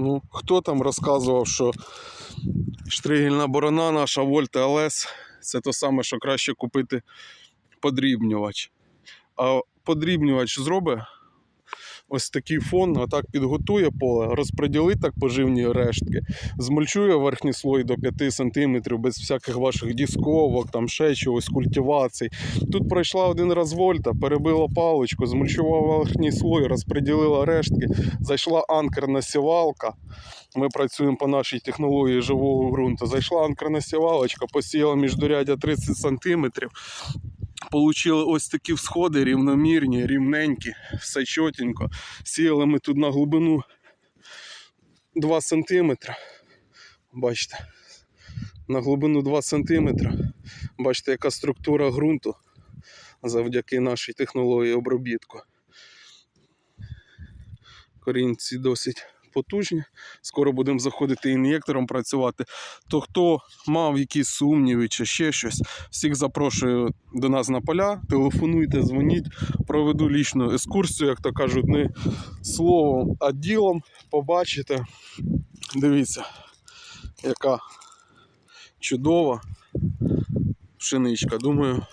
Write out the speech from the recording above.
Ну, хто там розказував, що штригельна борона наша Вольта ЛС це те саме, що краще купити подрібнювач. А подрібнювач зробить ось такий фон, отак підготує поле, розподілить так поживні рештки, змульчує верхній слой до 5 см без всяких ваших дісковок, там ще чогось, культивацій. Тут пройшла один раз вольта, перебила паличку, змульчувала верхній слой, розподілила рештки, зайшла анкерна сівалка. Ми працюємо по нашій технології живого ґрунту. Зайшла анкерна сівалочка, посіяла міждурядя 30 см. Получили ось такі всходи рівномірні, рівненькі, все чотенько. Сіяли ми тут на глибину 2 см. Бачите, на глибину 2 см. Бачите, яка структура ґрунту завдяки нашій технології обробітку. Корінці досить потужні. Скоро будемо заходити ін'єктором працювати. То хто мав якісь сумніви чи ще щось, всіх запрошую до нас на поля. Телефонуйте, дзвоніть, проведу лічну екскурсію, як то кажуть, не словом, а ділом. Побачите. Дивіться, яка чудова пшеничка. Думаю,